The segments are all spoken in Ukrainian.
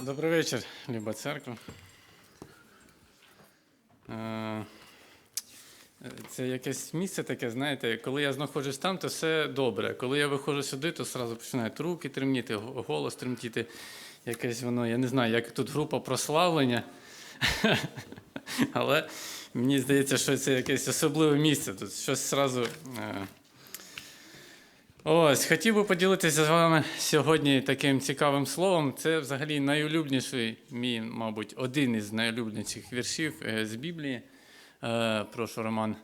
Добрий вечір, Люба церква. Е, Це якесь місце таке, знаєте, коли я знаходжусь там, то все добре. Коли я виходжу сюди, то одразу починають руки тремтіти, голос тремтіти. Якесь воно, я не знаю, як тут група прославлення. Але мені здається, що це якесь особливе місце. Тут щось зразу. Ось, хотів би поділитися з вами сьогодні таким цікавим словом. Це взагалі найулюбленіший, мій, мабуть, один із найулюбленіших віршів е, з Біблії. Е, Прошу, Роман,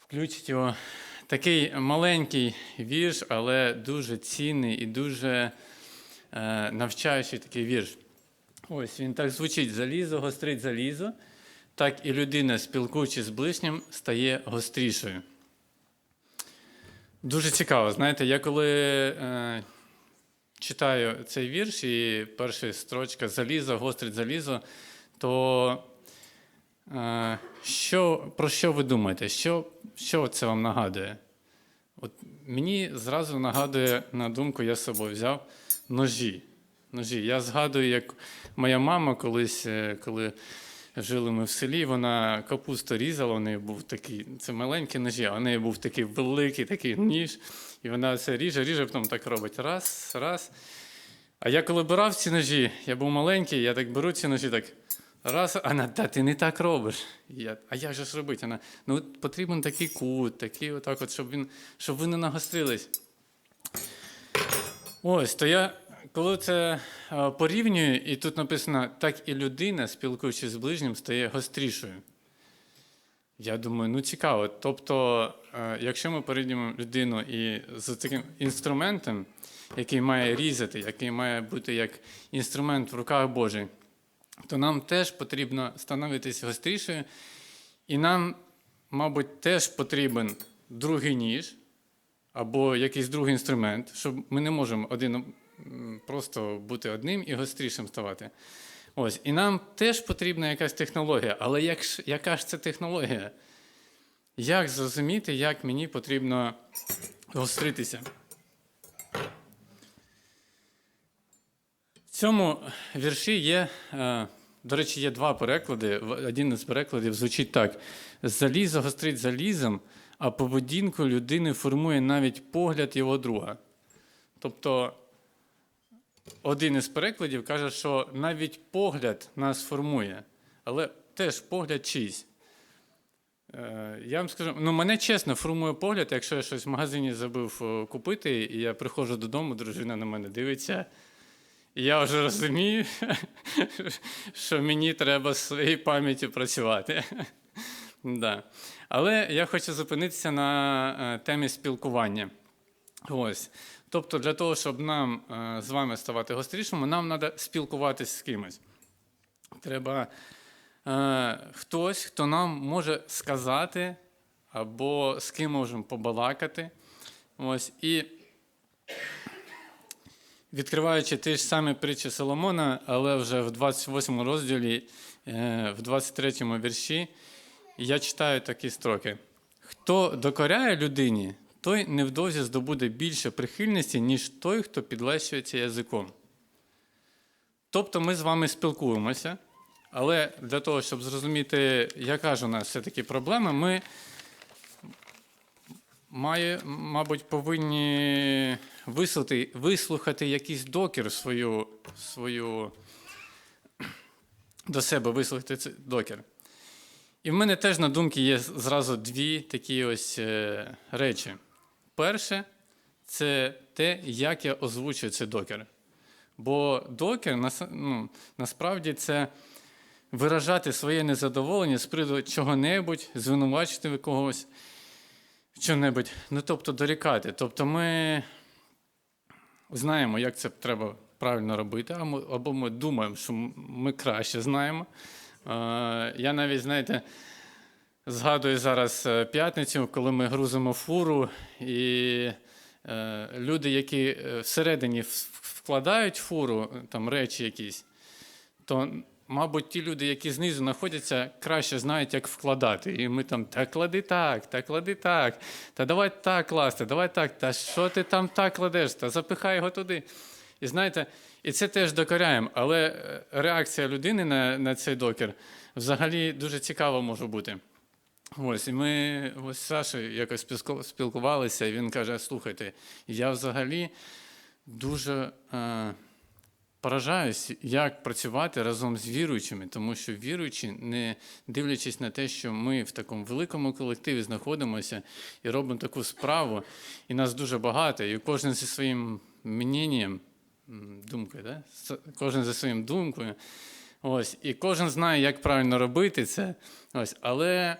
включить його. Такий маленький вірш, але дуже цінний і дуже е, навчаючий такий вірш. Ось він так звучить: залізо гострить залізо, так і людина, спілкуючись з ближнім, стає гострішою. Дуже цікаво. Знаєте, я коли е, читаю цей вірш, і перша строчка залізо, гострить залізо, то е, що, про що ви думаєте? Що, що це вам нагадує? От мені зразу нагадує на думку, я з собою взяв ножі. ножі. Я згадую, як моя мама колись, е, коли жили ми в селі, вона капусту різала, у неї був такий, це маленькі ножі, а у неї був такий великий такий ніж, і вона це ріже, ріже, потім так робить. Раз, раз. А я коли брав ці ножі, я був маленький, я так беру ці ножі, так раз, а та ти не так робиш. Я, а як же ж робити? Вона, ну от потрібен такий кут, такий отак, от, щоб він, щоб ви не нагострились. Ось, то я коли це е, порівнюю, і тут написано, так і людина, спілкуючись з ближнім, стає гострішою. Я думаю, ну цікаво. Тобто, е, якщо ми порівнюємо людину і з таким інструментом, який має різати, який має бути як інструмент в руках Божих, то нам теж потрібно становитися гострішою, і нам, мабуть, теж потрібен другий ніж або якийсь другий інструмент, щоб ми не можемо один просто бути одним і гострішим ставати. Ось, і нам теж потрібна якась технологія, але як ж, яка ж це технологія? Як зрозуміти, як мені потрібно гостритися? В цьому вірші є, е, до речі, є два переклади. Один із перекладів звучить так: залізо гострить залізом, а поведінку людини формує навіть погляд його друга. Тобто, один із перекладів каже, що навіть погляд нас формує, але теж погляд чийсь. Е, Я вам скажу, ну мене чесно формує погляд, якщо я щось в магазині забув е, купити, і я приходжу додому, дружина на мене дивиться. І я вже розумію, що мені треба з своєю пам'яттю працювати. да. Але я хочу зупинитися на е, темі спілкування. Ось. Тобто, для того, щоб нам е, з вами ставати гострішими, нам треба спілкуватися з кимось. Треба е, хтось, хто нам може сказати, або з ким можемо побалакати. Ось. І відкриваючи ті ж самі притчі Соломона, але вже в 28 розділі, е, в 23 вірші, я читаю такі строки: хто докоряє людині, той невдовзі здобуде більше прихильності, ніж той, хто підлещується язиком. Тобто ми з вами спілкуємося, але для того, щоб зрозуміти, яка ж у нас все-таки проблема, ми має, мабуть, повинні вислухати, вислухати якийсь докір свою, свою до себе вислухати цей докір. І в мене теж на думці є зразу дві такі ось е, речі. Перше, це те, як я озвучую цей докер. Бо докер ну, насправді це виражати своє незадоволення з приводу чого-небудь, звинувачити когось в чому-небудь. Ну, тобто дорікати. Тобто ми знаємо, як це треба правильно робити, або ми думаємо, що ми краще знаємо. Я навіть, знаєте, згадую зараз е, п'ятницю, коли ми грузимо фуру, і е, люди, які е, всередині вкладають фуру, е, там речі якісь, то, мабуть, ті люди, які знизу знаходяться, краще знають, як вкладати. І ми там та клади так, та клади так, та давай так класти, давай так, та що ти там так кладеш, та запихай його туди. І знаєте, І це теж докоряємо. Але реакція людини на, на цей докер взагалі дуже цікава може бути. Ось, і ми ось з Сашею якось спілкувалися, і він каже: слухайте, я взагалі дуже е, поражаюсь, як працювати разом з віруючими, тому що віруючі, не дивлячись на те, що ми в такому великому колективі знаходимося і робимо таку справу, і нас дуже багато, і кожен зі своїм мненням, думкою, да? Кожен зі своїм думкою. Ось, і кожен знає, як правильно робити це. Ось, але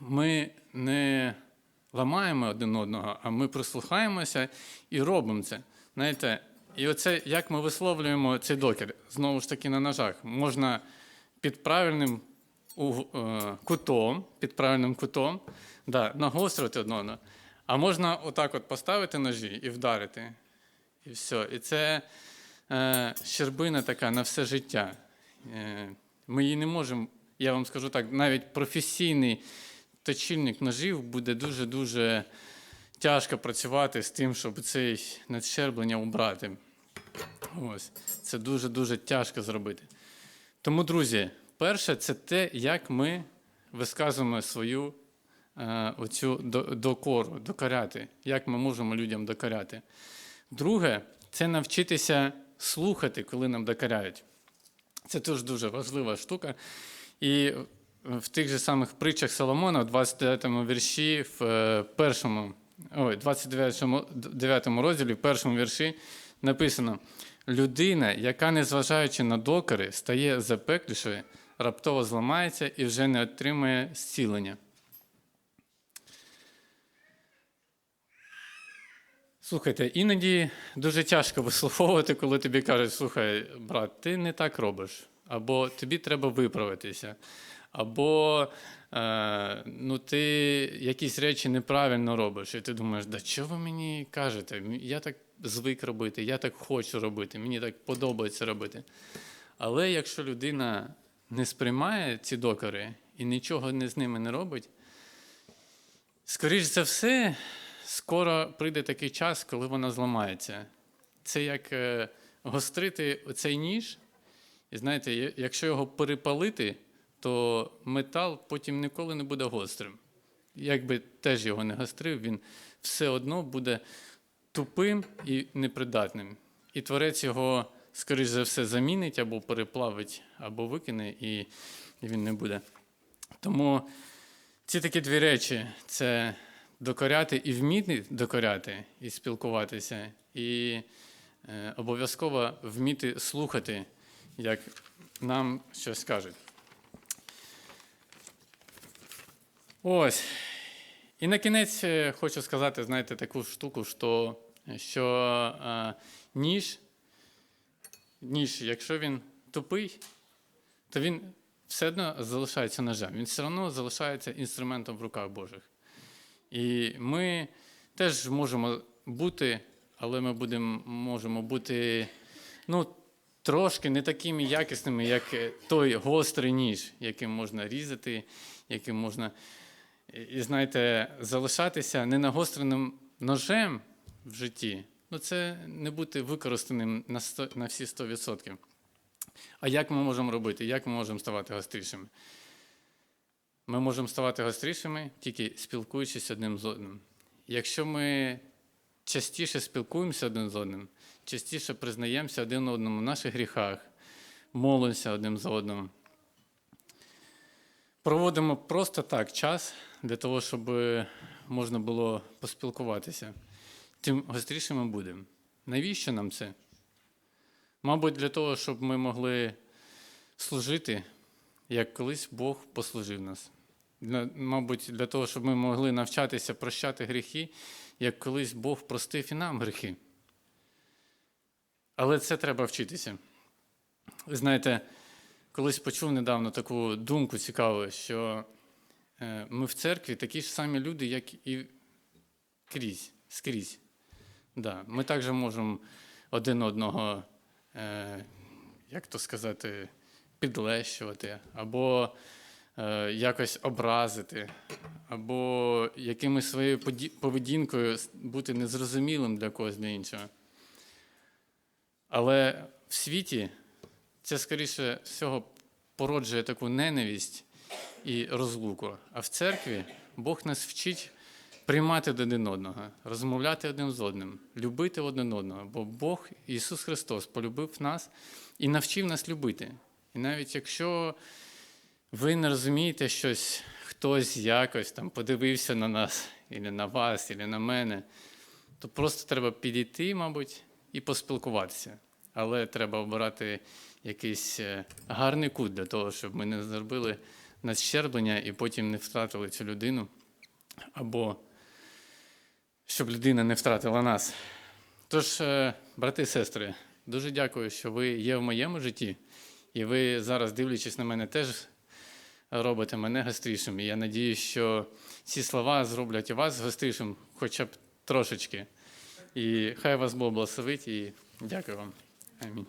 ми не ламаємо один одного, а ми прислухаємося і робимо це. Знаєте, і оце як ми висловлюємо цей докер, знову ж таки на ножах. Можна під правильним е, кутом, під правильним кутом, да, нагострити одне одного. А можна отак от поставити ножі і вдарити. І все. І це е, щербина така на все життя. Е, ми її не можемо, я вам скажу так, навіть професійний точильник ножів буде дуже-дуже тяжко працювати з тим, щоб цей надщерблення убрати. Ось. Це дуже-дуже тяжко зробити. Тому, друзі, перше, це те, як ми висказуємо свою е, оцю докору, докоряти, як ми можемо людям докоряти. Друге, це навчитися слухати, коли нам докоряють. Це теж дуже важлива штука. І в тих же самих притчах Соломона, в 29 вірші, в е, першому, ой, 29 9 розділі, в першому вірші написано: людина, яка, незважаючи на докори, стає запеклішою, раптово зламається і вже не отримує зцілення. Слухайте, іноді дуже тяжко вислуховувати, коли тобі кажуть, слухай, брат, ти не так робиш, або тобі треба виправитися, або е, ну, ти якісь речі неправильно робиш. І ти думаєш, да що ви мені кажете? Я так звик робити, я так хочу робити, мені так подобається робити. Але якщо людина не сприймає ці докори і нічого не з ними не робить, скоріш за все, скоро прийде такий час, коли вона зламається. Це як е, гострити оцей ніж, і знаєте, якщо його перепалити, то метал потім ніколи не буде гострим. Якби теж його не гострив, він все одно буде тупим і непридатним. І творець його, скоріш за все, замінить або переплавить, або викине, і, він не буде. Тому ці такі дві речі це докоряти і вміти докоряти, і спілкуватися, і е, обов'язково вміти слухати, як нам щось кажуть. Ось. І на кінець е, хочу сказати, знаєте, таку штуку, що, що е, ніж, ніж, якщо він тупий, то він все одно залишається ножем. Він все одно залишається інструментом в руках Божих. І ми теж можемо бути, але ми будемо, можемо бути ну, трошки не такими якісними, як е, той гострий ніж, яким можна різати, яким можна. І, знаєте, залишатися ненагостреним ножем в житті, ну це не бути використаним на, 100, на всі 100%. А як ми можемо робити? Як ми можемо ставати гострішими? Ми можемо ставати гострішими, тільки спілкуючись одним з одним. Якщо ми частіше спілкуємося один з одним, частіше признаємося один одному в наших гріхах, молимося один за одним, проводимо просто так час для того, щоб можна було поспілкуватися, тим гострішими будемо. Навіщо нам це? Мабуть, для того, щоб ми могли служити, як колись Бог послужив нас. Для, мабуть, для того, щоб ми могли навчатися прощати гріхи, як колись Бог простив і нам гріхи. Але це треба вчитися. Ви знаєте, колись почув недавно таку думку цікаву, що е, ми в церкві такі ж самі люди, як і крізь, скрізь. Да, ми також можемо один одного, е, як то сказати, підлещувати, або е, якось образити, або якимось своєю поведінкою бути незрозумілим для когось для іншого. Але в світі це скоріше всього породжує таку ненависть і розлуку. А в церкві Бог нас вчить приймати один одного, розмовляти один з одним, любити один одного. Бо Бог, Ісус Христос, полюбив нас і навчив нас любити. І навіть якщо ви не розумієте щось, хтось якось там подивився на нас, і на вас, і на мене, то просто треба підійти, мабуть, і поспілкуватися. Але треба обирати якийсь е, гарний кут для того, щоб ми не зробили надщерблення і потім не втратили цю людину, або щоб людина не втратила нас. Тож, е, брати і сестри, дуже дякую, що ви є в моєму житті, і ви зараз, дивлячись на мене, теж робите мене гострішим. І я надію, що ці слова зроблять і вас гострішим хоча б трошечки. І хай вас Бог благословить і дякую вам. Амінь.